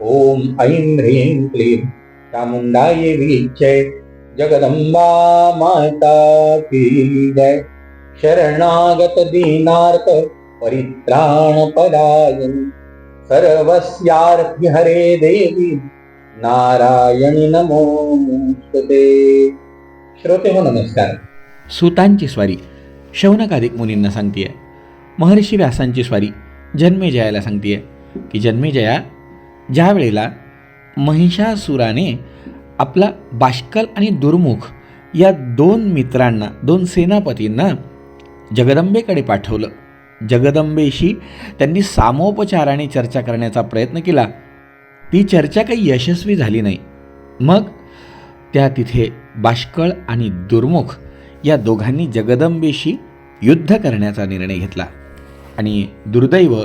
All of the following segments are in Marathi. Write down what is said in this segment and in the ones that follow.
ॐ ऐं ह्रीं क्लीं चामुंडाय वीक्षे जगदंबा माता की जय। शरणागत दीनार्थ परित्राण पदायन हरे देवी नारायणी नमोस्तुते श्रोते हो नमस्कार। सुतांची स्वारी शौनकाधिक मुनींना सांगतीये महर्षी व्यासांची स्वारी जन्मेजयाला सांगतीये की जन्मेजया ज्या वेळेला महिषासुराने आपला बाष्कल आणि दुर्मुख या दोन मित्रांना दोन सेनापतींना जगदंबेकडे पाठवलं. जगदंबेशी त्यांनी सामोपचाराने चर्चा करण्याचा प्रयत्न केला. ती चर्चा काही यशस्वी झाली नाही. मग त्या तिथे बाष्कळ आणि दुर्मुख या दोघांनी जगदंबेशी युद्ध करण्याचा निर्णय घेतला आणि दुर्दैव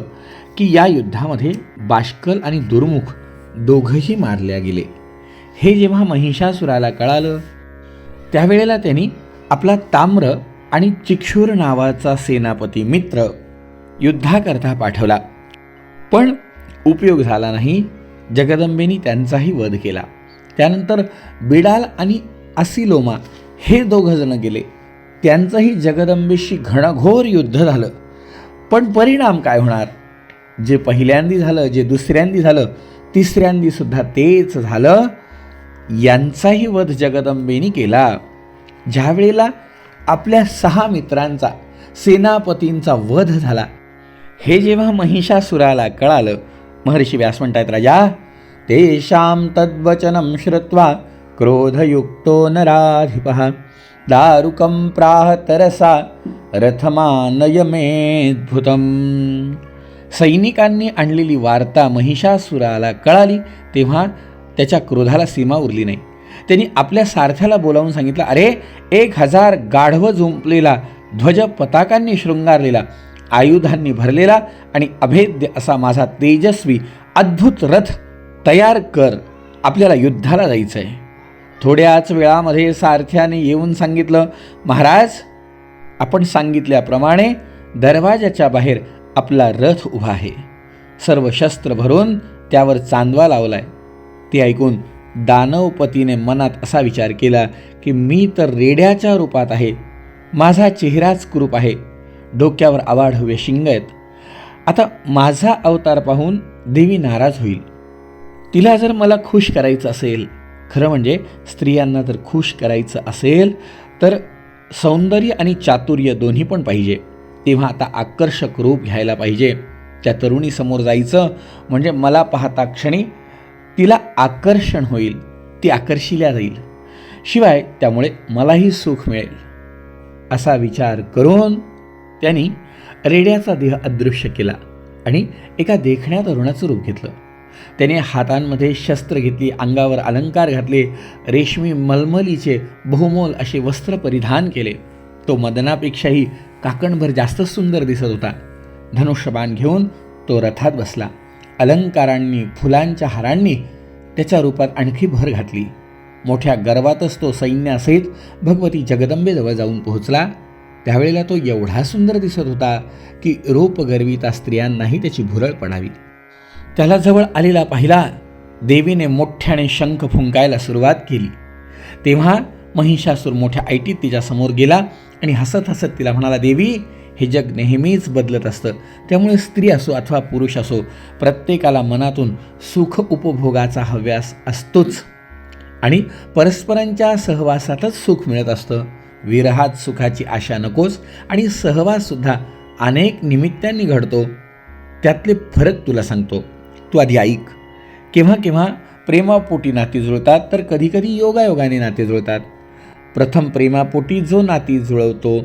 की या युद्धामध्ये बाष्कल आणि दुर्मुख दोघंही मारल्या गेले. हे जेव्हा महिषासुराला कळालं त्यावेळेला त्यांनी आपला ताम्र आणि चिक्षूर नावाचा सेनापती मित्र युद्धाकरता पाठवला. पण उपयोग झाला नाही. जगदंबेनी त्यांचाही वध केला. त्यानंतर बिडाल आणि असिलोमा हे दोघंजणं गेले. त्यांचंही जगदंबेशी घणघोर युद्ध झालं. पण परिणाम काय होणार? जे पहिल्यांदी झालं जे दुसऱ्यांदी झालं तिसऱ्यांदी सुद्धा तेच झालं. यांचाही वध जगदंबेनी केला. ज्यावेळेला आपल्या सहा मित्रांचा सेनापतींचा वध झाला हे जेव्हा महिषासुराला कळालं महर्षी व्यास म्हणतायत राजा तेषां तद्वचनं श्रुत्वा क्रोधयुक्तो नराधिपः दारुकं प्राह तरसा रथमानयमेद्भुतम्. सैनिकांनी आणलेली वार्ता महिषासुराला कळाली तेव्हा त्याच्या क्रोधाला सीमा उरली नाही. त्यांनी आपल्या सारथ्याला बोलावून सांगितलं अरे एक हजार गाढवं झोंपलेला ध्वज पताकांनी शृंगारलेला आयुधांनी भरलेला आणि अभेद्य असा माझा तेजस्वी अद्भुत रथ तयार कर आपल्याला युद्धाला जायचं आहे थोड्याच वेळामध्ये सारथ्याने येऊन सांगितलं महाराज आपण सांगितल्याप्रमाणे दरवाजाच्या बाहेर आपला रथ उभा आहे. सर्व शस्त्र भरून त्यावर चांदवा लावलाय. ते ऐकून दानवपतीने मनात असा विचार केला की मी तर रेड्याच्या रूपात आहे. माझा चेहराच कुरूप आहे. डोक्यावर आवाढव्य शिंग आहेत. आता माझा अवतार पाहून देवी नाराज होईल. तिला जर मला खुश करायचं असेल खरं म्हणजे स्त्रियांना जर खुश करायचं असेल तर सौंदर्य आणि चातुर्य दोन्ही पण पाहिजे. तेव्हा आता आकर्षक रूप घ्यायला पाहिजे. त्या तरुणीसमोर जायचं म्हणजे मला पाहता क्षणी तिला आकर्षण होईल ती आकर्षिल्या जाईल. शिवाय त्यामुळे मलाही सुख मिळेल. असा विचार करून त्यांनी रेड्याचा देह अदृश्य केला आणि एका देखण्या तरुणाचं रूप घेतलं. त्याने हातांमध्ये शस्त्र घेतली अंगावर अलंकार घातले रेशमी मलमलीचे बहुमोल असे वस्त्र परिधान केले. तो मदनापेक्षाही काकणभर जास्त सुंदर दिसत होता. धनुष्यबाण घेऊन तो रथात बसला. अलंकारांनी फुलांच्या हारांनी त्याच्या रूपात आणखी भर घातली. मोठ्या गर्वातच तो सैन्यासहित भगवती जगदंबेजवळ जाऊन पोहोचला. त्यावेळेला तो एवढा सुंदर दिसत होता की रूपगर्विता स्त्रियांनाही त्याची भुरळ पडावी. त्याला जवळ आलेला पाहिला देवीने मोठ्याने शंख फुंकायला सुरुवात केली. तेव्हा महिषासूर मोठ्या ऐटीत तिच्यासमोर गेला. आणि हसत हसत तिला म्हणाला देवी हे जग नेहमीच बदलत असतं. त्यामुळे स्त्री असो अथवा पुरुष असो प्रत्येकाला मनातून सुख उपभोगाचा हव्यास असतोच. आणि परस्परांच्या सहवासातच सुख मिळत असतं. विरहात सुखाची आशा नकोस आणि सहवाससुद्धा अनेक निमित्तांनी घडतो. त्यातले फरक तुला सांगतो. तू आधी ऐक. केव्हा केव्हा प्रेमापोटी नाती जुळतात तर कधीकधी योगायोगाने नाते जुळतात. प्रथम प्रेमापोटी जो नाती जुळवतो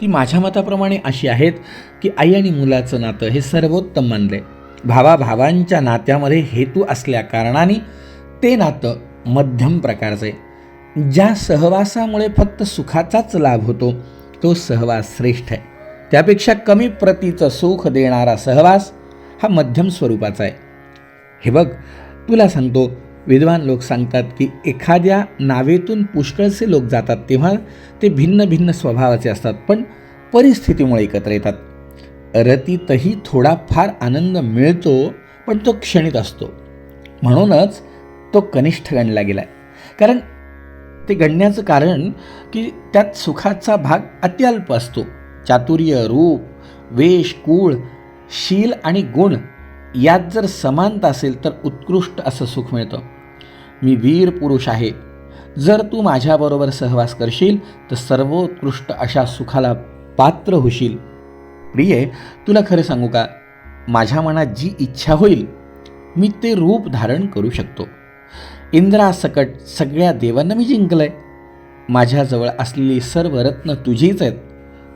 ती माझ्या मताप्रमाणे अशी आहेत की आई आणि मुलाचं नातं हे सर्वोत्तम मानले. आहे भावाभावांच्या नात्यामध्ये हेतू असल्या कारणाने ते नातं मध्यम प्रकारचं. आहे ज्या सहवासामुळे फक्त सुखाचाच लाभ होतो तो सहवास श्रेष्ठ आहे. त्यापेक्षा कमी प्रतीचं सुख देणारा सहवास हा मध्यम स्वरूपाचा आहे. हे बघ तुला सांगतो विद्वान लोक सांगतात की एखाद्या नावेतून पुष्कळसे लोक जातात तेव्हा ते भिन्न भिन्न स्वभावाचे असतात पण परिस्थितीमुळे एकत्र येतात. रतीतही थोडाफार आनंद मिळतो पण तो क्षणित असतो. म्हणूनच तो कनिष्ठ गणला गेला कारण ते गणण्याचं कारण की त्यात सुखाचा भाग अत्यल्प असतो. चातुर्य रूप वेश कूळ शील आणि गुण यात जर समानता असेल तर उत्कृष्ट असं सुख मिळतं. मी वीर पुरुष आहे. जर तू माझ्याबरोबर सहवास करशील तर सर्वोत्कृष्ट अशा सुखाला पात्र होशील. प्रिये तुला खरं सांगू का? माझ्या मनात जी इच्छा होईल मी ते रूप धारण करू शकतो. इंद्रासकट सगळ्या देवांना मी जिंकलंय. माझ्याजवळ असलेली सर्व रत्न तुझीच आहेत.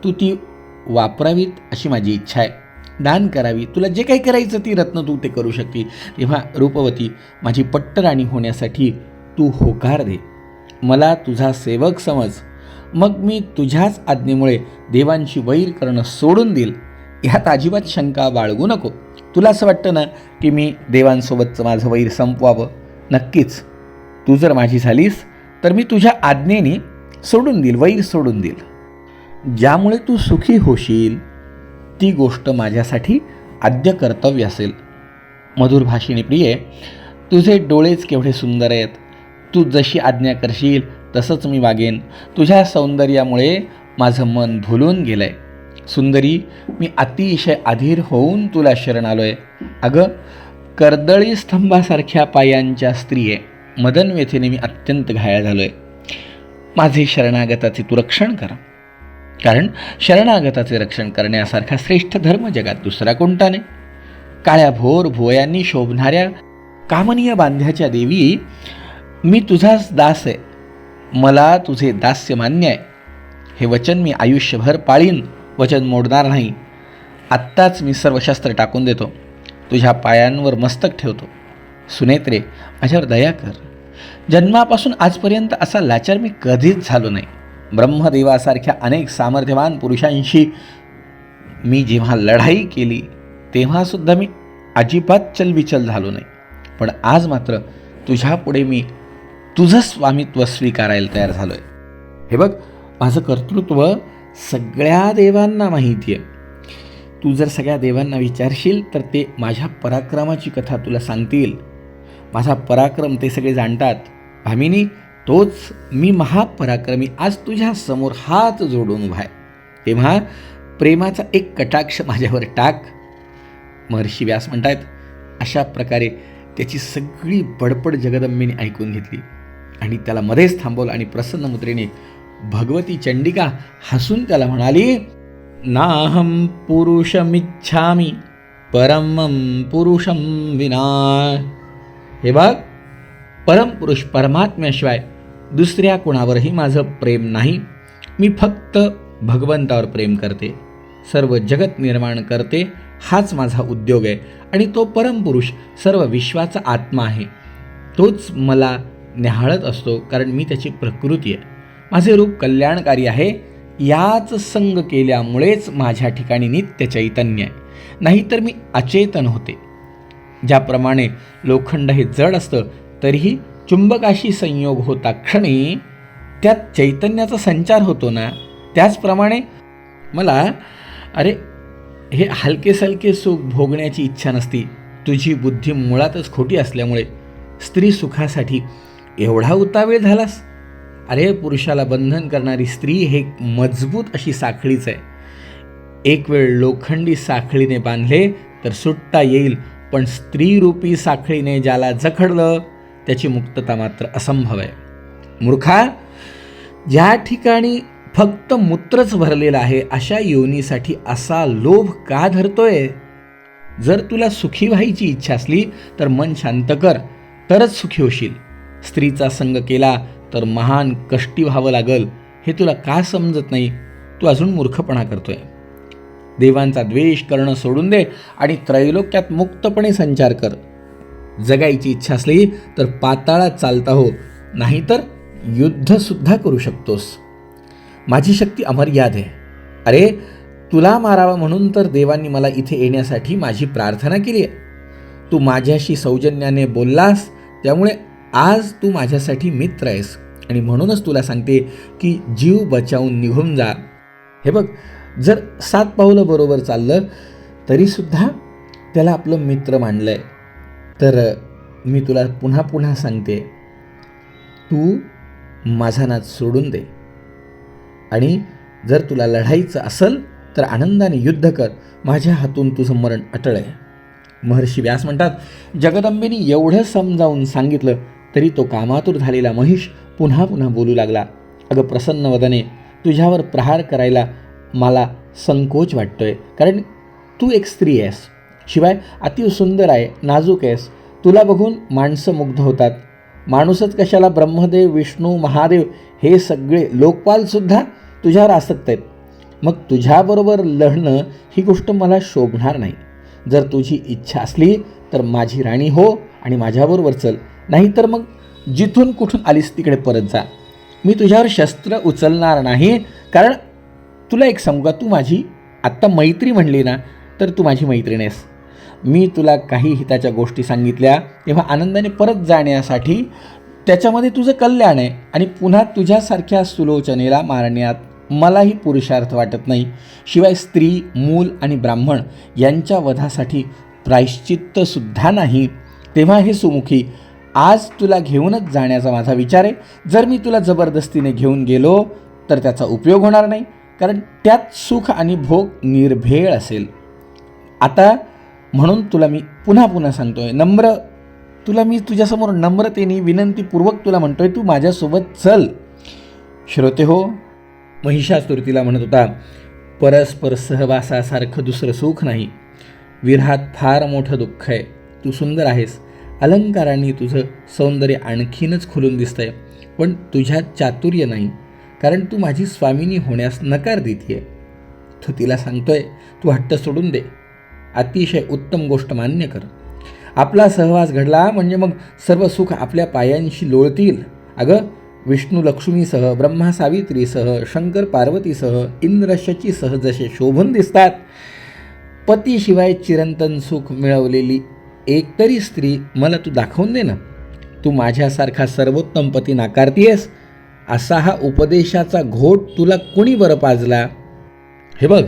तू ती वापरावीत अशी माझी इच्छा आहे. दान करावी. तुला जे काही करायचं ती रत्न तू ते करू शकते. तेव्हा रूपवती माझी पट्टराणी होण्यासाठी तू होकार दे. मला तुझा सेवक समज. मग मी तुझ्याच आज्ञेमुळे देवांशी वैर करणं सोडून देईल. ह्यात अजिबात शंका बाळगू नको. तुला असं वाटतं ना की मी देवांसोबतचं माझं वैर संपवावं? नक्कीच. तू जर माझी झालीस तर मी तुझ्या आज्ञेने सोडून देईल वैर सोडून देईल. ज्यामुळे तू सुखी होशील ती गोष्ट माझ्यासाठी आद्य कर्तव्य असेल. मधुर भाषिणी प्रिये तुझे डोळेच केवढे सुंदर आहेत. तू जशी आज्ञा करशील तसंच मी वागेन. तुझ्या सौंदर्यामुळे माझं मन भुलून गेलं आहे सुंदरी मी अतिशय अधीर होऊन तुला शरण आलो आहे अगं कर्दळी स्तंभासारख्या पायांच्या स्त्रिये मदन व्यथेने मी अत्यंत घायाळ झालो आहे माझे शरणागताचे तू रक्षण कर. कारण शरणागताचे रक्षण करण्यासारखा श्रेष्ठ धर्म जगात दुसरा कोणता नाही? काळ्या भोर भोयांनी शोभणाऱ्या कामनीय बांध्याच्या देवी मी तुझाच दास आहे मला तुझे दास्य मान्य आहे. हे वचन मी आयुष्यभर पाळीन वचन मोडणार नाही. आत्ताच मी सर्व शस्त्र टाकून देतो तुझ्या पायांवर मस्तक ठेवतो. सुनेत्रे माझ्यावर दया कर. जन्मापासून आजपर्यंत असा लाचार मी कधीच झालो नाही. ब्रह्मदेवासारख्या अनेक सामर्थ्यवान पुरुषांशी मी जेव्हा लढाई केली तेव्हासुद्धा मी अजिबात चलबिचल झालो नाही. पण आज मात्र तुझ्यापुढे मी तुझं स्वामित्व स्वीकारायला तयार झालो आहे हे बघ माझं कर्तृत्व सगळ्या देवांना माहिती आहे. तू जर सगळ्या देवांना विचारशील तर ते माझ्या पराक्रमाची कथा तुला सांगतील. माझा पराक्रम ते सगळे जाणतात. भामिनी तोच मी महापराक्रमी आज तुझ्या समोर हात जोडून उभा आहे. तेव्हा प्रेमाचा एक कटाक्ष माझ्यावर टाक. महर्षी व्यास म्हणतायत अशा प्रकारे त्याची सगळी बडबड जगदंबेने ऐकून घेतली. आणि त्याला मध्येच थांबवलं आणि प्रसन्न मुद्रेने भगवती चंडिका हसून त्याला म्हणाली नाहम पुरुषमिच्छामी परमं पुरुषं विना. हे बघ परमपुरुष परमात्म्याशिवाय दुसऱ्या कोणावरही माझं प्रेम नाही. मी फक्त भगवंतावर प्रेम करते. सर्व जगत निर्माण करते. हाच माझा उद्योग आहे. आणि तो परमपुरुष सर्व विश्वाचा आत्मा आहे. तोच मला न्याहाळत असतो कारण मी त्याची प्रकृती आहे. माझे रूप कल्याणकारी आहे. याच संग केल्यामुळेच माझ्या ठिकाणी नित्य चैतन्य आहे. नाहीतर मी अचेतन होते. ज्याप्रमाणे लोखंड हे जड असतं तरीही चुंबकाशी संयोग होता क्षणी त्यात चैतन्याचा संचार होतो ना त्याचप्रमाणे मला अरे हे हलके सलके सुख भोगण्याची इच्छा नसती. तुझी बुद्धी मुळातच खोटी असल्यामुळे स्त्री सुखासाठी एवढा उतावीळ झालास? अरे पुरुषाला बंधन करणारी स्त्री हे मजबूत अशी साखळीच आहे. एक वेळ लोखंडी साखळीने बांधले तर सुटता येईल पण स्त्रीरूपी साखळीने ज्याला जखडलं त्याची मुक्तता मात्र असंभव आहे. मूर्खा ज्या ठिकाणी फक्त मूत्रच भरलेलं आहे अशा योनीसाठी असा लोभ का धरतोय? जर तुला सुखी व्हायची इच्छा असली तर मन शांत कर तरच सुखी होशील. स्त्रीचा संग केला तर महान कष्टी व्हावं लागल. हे तुला का समजत नाही? तू अजून मूर्खपणा करतोय. देवांचा द्वेष करणं सोडून दे आणि त्रैलोक्यात मुक्तपणे संचार कर. जगायची इच्छा असली तर पाताळात चालता हो. नाहीतर युद्धसुद्धा करू शकतोस. माझी शक्ती अमर्याद आहे. अरे तुला मारावा म्हणून तर देवांनी मला इथे येण्यासाठी माझी प्रार्थना केली आहे. तू माझ्याशी सौजन्याने बोललास त्यामुळे आज तू माझ्यासाठी मित्र आहेस. आणि म्हणूनच तुला सांगते की जीव बचावून निघून जा. हे बघ जर सात पावलं बरोबर चाललं तरीसुद्धा त्याला आपलं मित्र मानलं आहे तर मी तुला पुन्हा पुन्हा सांगते. तू माझा नाद सोडून दे. आणि जर तुला लढायचं असेल तर आनंदाने युद्ध कर. माझ्या हातून तुझं मरण अटळ आहे. महर्षी व्यास म्हणतात जगदंबेनी एवढं समजावून सांगितलं तरी तो कामातूर झालेला महिष पुन्हा पुन्हा बोलू लागला. अगं प्रसन्न वदने तुझ्यावर प्रहार करायला मला संकोच वाटतोय. कारण तू एक स्त्री आहेस. शिवाय अति सुंदर आहे नाजूक आहेस. तुला बघून माणसं मुग्ध होतात. माणूसच कशाला ब्रह्मदेव विष्णू महादेव हे सगळे लोकपालसुद्धा तुझ्यावर आसक्त आहेत. मग तुझ्याबरोबर लढणं ही गोष्ट मला शोभणार नाही. जर तुझी इच्छा असली तर माझी राणी हो आणि माझ्याबरोबर चल. नाहीतर मग जिथून कुठून आलीस तिकडे परत जा. मी तुझ्यावर शस्त्र उचलणार नाही कारण तुला एक सांगू का? तू माझी आत्ता मैत्री म्हणली ना तर तू माझी मैत्रीण आहेस. मी तुला काही हिताच्या गोष्टी सांगितल्या तेव्हा आनंदाने परत जाण्यासाठी त्याच्यामध्ये तुझं कल्याण आहे आणि पुन्हा तुझ्यासारख्या सुलोचनेला मारण्यात मलाही पुरुषार्थ वाटत नाही. शिवाय स्त्री मूल आणि ब्राह्मण यांच्या वधासाठी प्रायश्चित्तसुद्धा नाही. तेव्हा हे सुमुखी आज तुला घेऊनच जाण्याचा माझा विचार आहे. जर मी तुला जबरदस्तीने घेऊन गेलो तर त्याचा उपयोग होणार नाही कारण त्यात सुख आणि भोग निर्भेळ असेल. आता म्हणून तुला मी पुन्हा पुन्हा सांगतोय. नम्र तुला मी तुझ्यासमोर नम्रतेने विनंतीपूर्वक तुला म्हणतोय तू माझ्यासोबत चल. श्रोते हो महिषासुर तिला म्हणत होता परस्पर सहवासासारखं दुसरं सुख नाही. विरहात फार मोठं दुःख आहे. तू सुंदर आहेस. अलंकारांनी तुझं सौंदर्य आणखीनच खुलून दिसतंय. पण तुझ्यात चातुर्य नाही. कारण तू माझी स्वामिनी होण्यास नकार देते तो तिला सांगतोय तू हट्ट सोडून दे. अतिशय उत्तम गोष्ट मान्य कर. आपला सहवास घडला म्हणजे मग सर्व सुख आपल्या पायांशी लोळतील. अगं विष्णू लक्ष्मीसह ब्रह्मा सावित्रीसह शंकर पार्वतीसह इंद्रशची जसे शोभून दिसतात पतीशिवाय चिरंतन सुख मिळवलेली एकतरी स्त्री मला तू दाखवून दे ना. तू माझ्यासारखा सर्वोत्तम पती नाकारतीयस असा हा उपदेशाचा घोट तुला कुणी बरं पाजला? हे बघ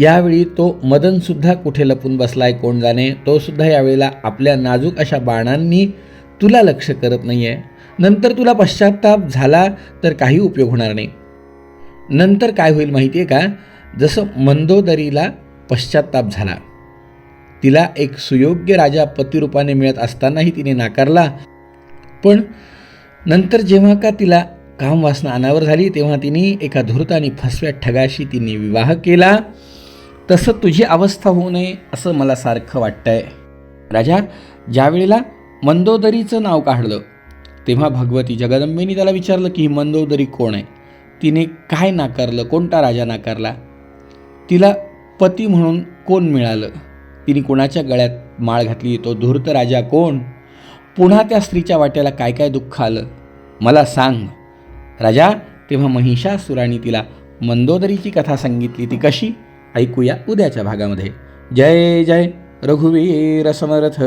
यावेळी तो मदनसुद्धा कुठे लपून बसलाय कोण जाणे तो सुद्धा यावेळेला आपल्या नाजूक अशा बाणांनी तुला लक्ष करत नाही आहे नंतर तुला पश्चाताप झाला तर काही उपयोग होणार नाही. नंतर काय होईल माहिती आहे का? जसं मंदोदरीला पश्चाताप झाला. तिला एक सुयोग्य राजा पतिरूपाने मिळत असतानाही तिने नाकारला. पण नंतर जेव्हा का तिला कामवासना अनावर झाली तेव्हा तिने एका धूर्त आणि फसव्या ठगाशी तिने विवाह केला. तसं तुझी अवस्था होऊ नये असं मला सारखं वाटतंय. राजा ज्यावेळेला मंदोदरीचं नाव काढलं तेव्हा भगवती जगदंबेनी त्याला विचारलं की ही मंदोदरी कोण आहे? तिने काय नाकारलं कोणता राजा नाकारला? तिला पती म्हणून कोण मिळालं? तिने कोणाच्या गळ्यात माळ घातली? तो धूर्त राजा कोण? पुन्हा त्या स्त्रीच्या वाट्याला काय काय दुःख आलं? मला सांग. राजा तेव्हा महिषासुराने तिला मंदोदरीची कथा सांगितली. ती कशी? ऐकूया उद्याच्या भागामध्ये. जय जय. रघुवीर समर्थ.